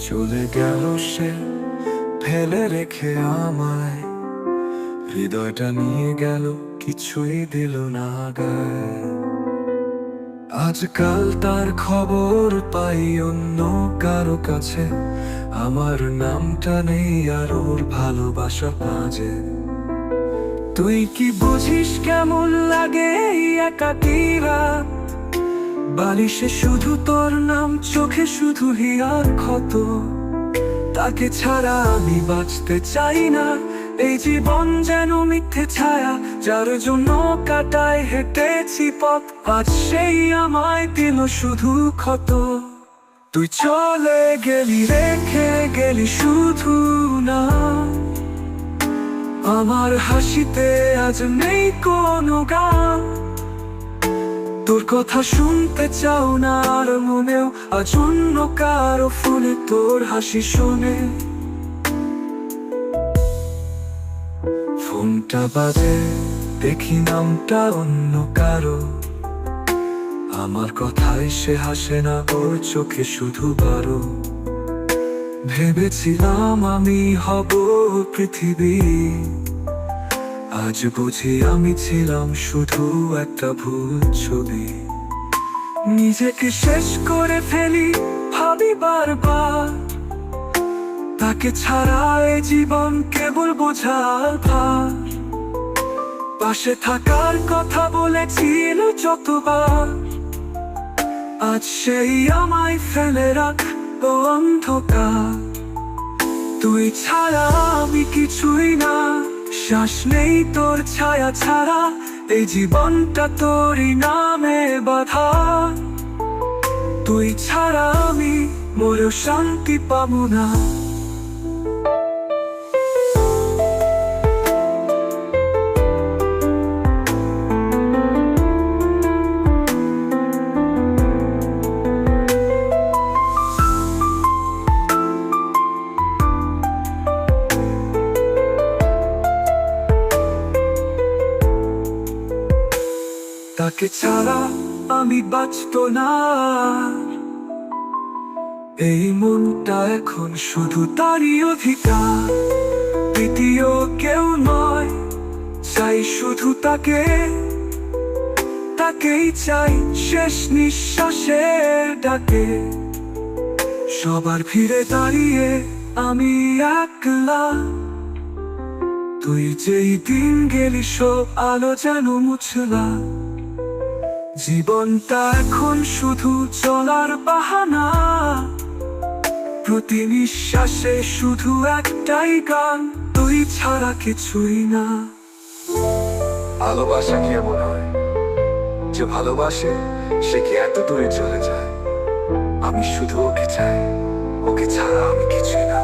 চলে গেল সে, ফেলে রেখে আমায়। হৃদয়টা নিয়ে গেল, কিছুই দিল না আজকাল তার খবর পাই অন্য কারও কাছে। আমার নামটা নেই আর ওর ভালোবাসা পাঁজে তুই কি বুঝিস কেমন লাগে এই একাকী রাত বালিশে শুধু তোর নাম, চোখে শুধু হিয়ার ক্ষত। তাকে ছাড়া আমি বাঁচতে চাই না। এই জীবন যেন মিথ্যে ছায়া, যার জন্য কাটায় হেঁটেছি পথ। আজ সেই আমায় দিল শুধু ক্ষত। তুই চলে গেলি, রেখে গেলি শুধু না। আমার হাসিতে আজ নেই কোনো গান। তোর কথা শুনতে চাও না, আর মনেও আজ অন্য কারও ফুলে তোর হাসি শোনে। ফোনটা বাজে, দেখি নামটা অন্য কারও। আমার কথায় সে হাসে না, ওর চোখে শুধু বারো। ভেবেছিলাম আমি হব পৃথিবী। আজ বুঝি আমি ছিলাম শুধু একটা ভুল ছবি। নিজেকে শেষ করে ফেলি, ভাবি বারবার। তাকে ছাড়া এ জীবন কেবল বোঝার ভার। পাশে থাকার কথা বলেছিল যতবার। আজ সেই আমায় ফেলে রাখ ও অন্ধকার। তুই ছাড়া আমি কিছুই না। শ্বাস নেই তোর ছায়া ছাড়া। এই জীবনটা তোরই নামে বাধা। তুই ছাড়া আমি মোর শান্তি পাবো না। তাকে ছাড়া আমি বাঁচত না। এই মনটা এখন শুধু তারই অধিকার। দ্বিতীয় কেউ নয়, চাই শুধু তাকে। তাকেই চাই শেষ নিঃশ্বাসে ডাকে। সবার ফিরে দাঁড়িয়ে আমি একলা। তুই যেই দিন গেলি, সব আলো যেন মুছলা। জীবনটা এখন শুধু চলার বাহানা। প্রতি নিঃশ্বাসে শুধু একটাই গান, তুই ছাড়া কিছুই না। ভালোবাসা কি এমন হয়? যে ভালোবাসে, সে কি এত দূরে চলে যায়? আমি শুধু ওকে চাই, ওকে ছাড়া আমি কিছুই না।